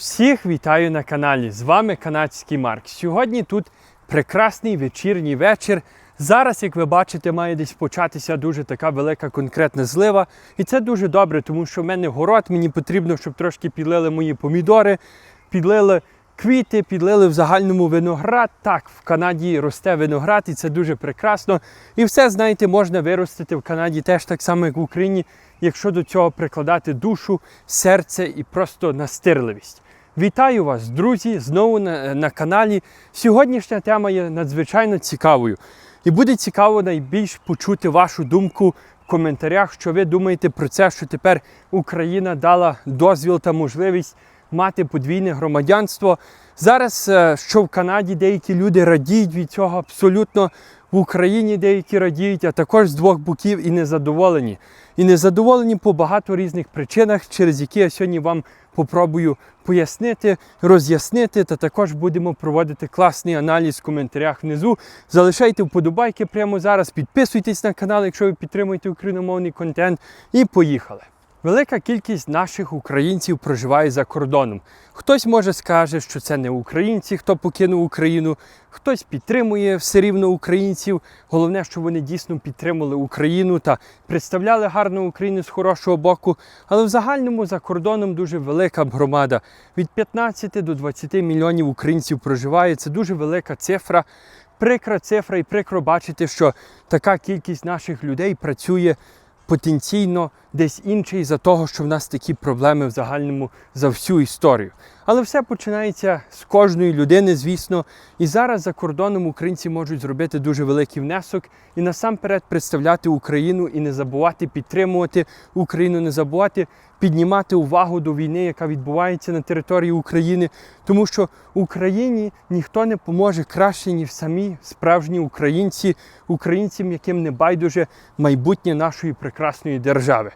Всіх вітаю на каналі. З вами канадський Марк. Сьогодні тут прекрасний вечірній вечір. Зараз, як ви бачите, має десь початися дуже така велика конкретна злива. І це дуже добре, тому що в мене город, мені потрібно, щоб трошки підлили мої помідори, підлили квіти, підлили в загальному виноград. Так, в Канаді росте виноград, і це дуже прекрасно. І все, знаєте, можна виростити в Канаді теж так само, як в Україні, якщо до цього прикладати душу, серце і просто настирливість. Вітаю вас, друзі, знову на, на каналі. Сьогоднішня тема є надзвичайно цікавою. І буде цікаво найбільш почути вашу думку в коментарях, що ви думаєте про це, що тепер Україна дала дозвіл та можливість мати подвійне громадянство. Зараз, е, що в Канаді деякі люди радіють від цього абсолютно, в Україні деякі радіють, а також з двох боків і незадоволені. І незадоволені по багато різних причинах, через які я сьогодні вам попробую пояснити, роз'яснити, та також будемо проводити класний аналіз в коментарях внизу. Залишайте вподобайки прямо зараз, підписуйтесь на канал, якщо ви підтримуєте україномовний контент, і поїхали. Велика кількість наших українців проживає за кордоном. Хтось може скаже, що це не українці, хто покинув Україну, хтось підтримує все рівно українців. Головне, що вони дійсно підтримали Україну та представляли гарну Україну з хорошого боку. Але в загальному за кордоном дуже велика громада. Від 15 до 20 мільйонів українців проживає. Це дуже велика цифра. Прикра цифра, і прикро бачити, що така кількість наших людей працює потенційно десь інший за того, що в нас такі проблеми в загальному за всю історію. Але все починається з кожної людини, звісно. І зараз за кордоном українці можуть зробити дуже великий внесок і насамперед представляти Україну і не забувати підтримувати Україну, не забувати піднімати увагу до війни, яка відбувається на території України, тому що Україні ніхто не поможе краще, ніж самі справжні українці, українцям, яким не байдуже майбутнє нашої прекрасної держави.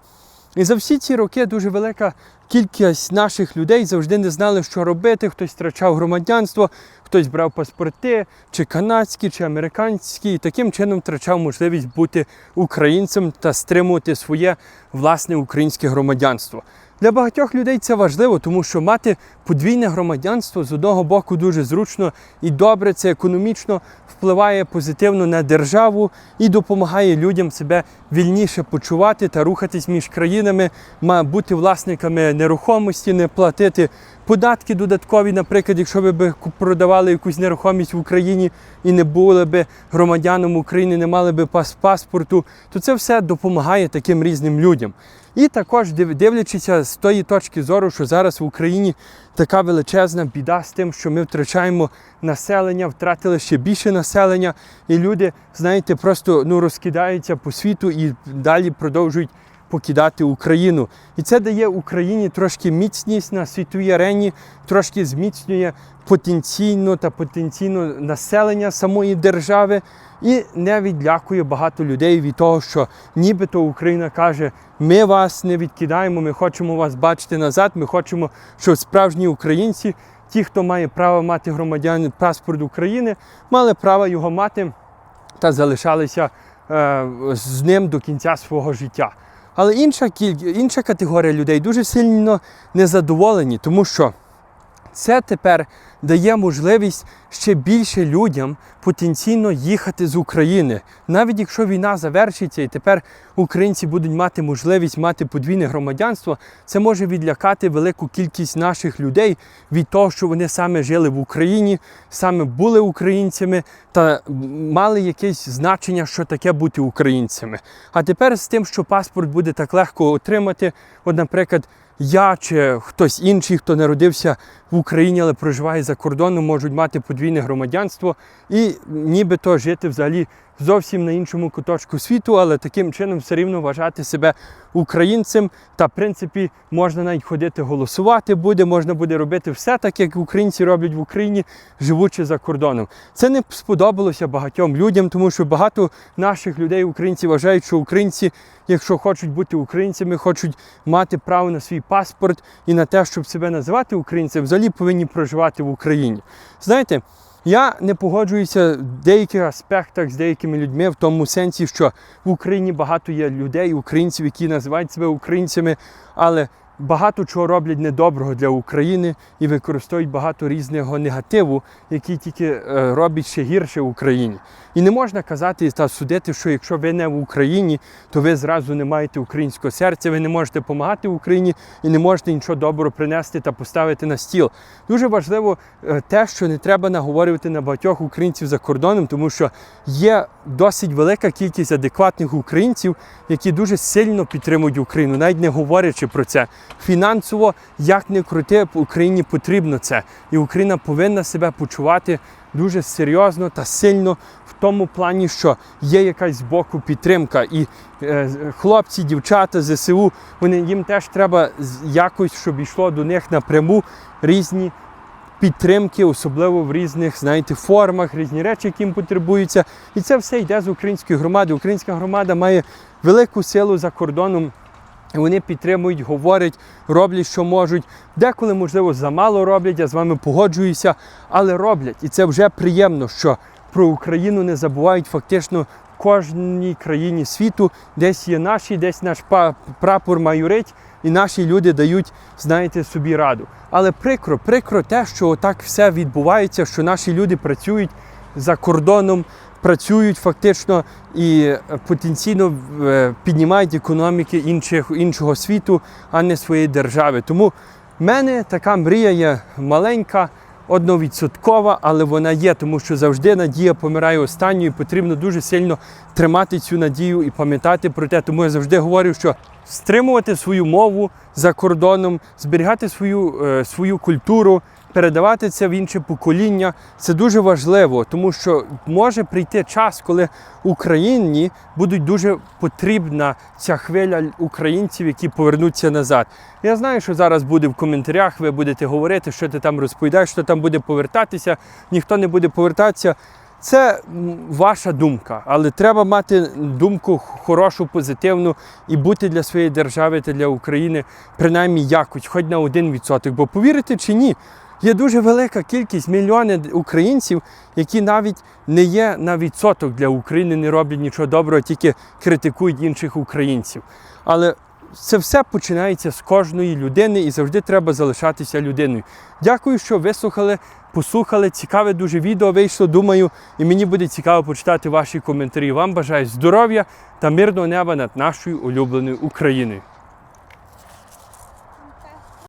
І за всі ці роки дуже велика кількість наших людей завжди не знали, що робити. Хтось втрачав громадянство, хтось брав паспорти, чи канадські, чи американські, і таким чином втрачав можливість бути українцем та стримувати своє власне українське громадянство. Для багатьох людей це важливо, тому що мати подвійне громадянство з одного боку дуже зручно і добре, це економічно впливає позитивно на державу і допомагає людям себе вільніше почувати та рухатись між країнами, бути власниками нерухомості, не платити податки додаткові, наприклад, якщо ви б продавали якусь нерухомість в Україні і не були б громадяном України, не мали б паспорту, то це все допомагає таким різним людям. І також дивлячися з тої точки зору, що зараз в Україні така величезна біда з тим, що ми втрачаємо населення, втратили ще більше населення, і люди, знаєте, просто ну, розкидаються по світу і далі продовжують покидати Україну. І це дає Україні трошки міцність на світовій арені, трошки зміцнює потенційно та потенційно населення самої держави. І не відлякує багато людей від того, що нібито Україна каже, ми вас не відкидаємо, ми хочемо вас бачити назад. Ми хочемо, щоб справжні українці, ті, хто має право мати громадян паспорт України, мали право його мати та залишалися е, з ним до кінця свого життя. Але інша інша категорія людей дуже сильно незадоволені, тому що це тепер дає можливість ще більше людям потенційно їхати з України. Навіть якщо війна завершиться і тепер українці будуть мати можливість мати подвійне громадянство, це може відлякати велику кількість наших людей від того, що вони саме жили в Україні, саме були українцями та мали якесь значення, що таке бути українцями. А тепер з тим, що паспорт буде так легко отримати, от, наприклад я чи хтось інший, хто народився в Україні, але проживає за кордоном, можуть мати подвійне громадянство і нібито жити взагалі зовсім на іншому куточку світу, але таким чином все рівно вважати себе українцем. Та, в принципі, можна навіть ходити голосувати буде, можна буде робити все так, як українці роблять в Україні, живучи за кордоном. Це не сподобалося багатьом людям, тому що багато наших людей, українців, вважають, що українці, якщо хочуть бути українцями, хочуть мати право на свій паспорт і на те, щоб себе називати українцем, взагалі повинні проживати в Україні. Знаєте. Я не погоджуюся в деяких аспектах з деякими людьми в тому сенсі, що в Україні багато є людей, українців, які називають себе українцями, але багато чого роблять недоброго для України і використовують багато різного негативу, який тільки е, робить ще гірше в Україні. І не можна казати та судити, що якщо ви не в Україні, то ви зразу не маєте українського серця, ви не можете допомагати Україні і не можете нічого доброго принести та поставити на стіл. Дуже важливо е, те, що не треба наговорювати на багатьох українців за кордоном, тому що є досить велика кількість адекватних українців, які дуже сильно підтримують Україну, навіть не говорячи про це. Фінансово, як не крути, Україні потрібно це. І Україна повинна себе почувати дуже серйозно та сильно в тому плані, що є якась з боку підтримка. І е, хлопці, дівчата, ЗСУ, вони їм теж треба якось, щоб йшло до них напряму різні підтримки, особливо в різних, знаєте, формах, різні речі, які їм потребуються. І це все йде з української громади. Українська громада має велику силу за кордоном. Вони підтримують, говорять, роблять, що можуть. Деколи, можливо, замало роблять, я з вами погоджуюся, але роблять. І це вже приємно, що про Україну не забувають фактично в кожній країні світу. Десь є наші, десь наш прапор майорить, і наші люди дають, знаєте, собі раду. Але прикро, прикро те, що так все відбувається, що наші люди працюють за кордоном, працюють фактично і е, потенційно е, піднімають економіки інших, іншого світу, а не своєї держави. Тому в мене така мрія є маленька, одновідсоткова, але вона є, тому що завжди надія помирає останньою. Потрібно дуже сильно тримати цю надію і пам'ятати про те. Тому я завжди говорю, що стримувати свою мову за кордоном, зберігати свою, е, свою культуру, передавати це в інше покоління. Це дуже важливо, тому що може прийти час, коли Україні будуть дуже потрібна ця хвиля українців, які повернуться назад. Я знаю, що зараз буде в коментарях, ви будете говорити, що ти там розповідаєш, що там буде повертатися, ніхто не буде повертатися. Це ваша думка, але треба мати думку хорошу, позитивну і бути для своєї держави та для України принаймні якось, хоч на один відсоток. Бо повірите чи ні, є дуже велика кількість мільйони українців, які навіть не є на відсоток для України, не роблять нічого доброго, тільки критикують інших українців. Але це все починається з кожної людини і завжди треба залишатися людиною. Дякую, що вислухали, послухали. Цікаве дуже відео вийшло. Думаю, і мені буде цікаво почитати ваші коментарі. Вам бажаю здоров'я та мирного неба над нашою улюбленою Україною.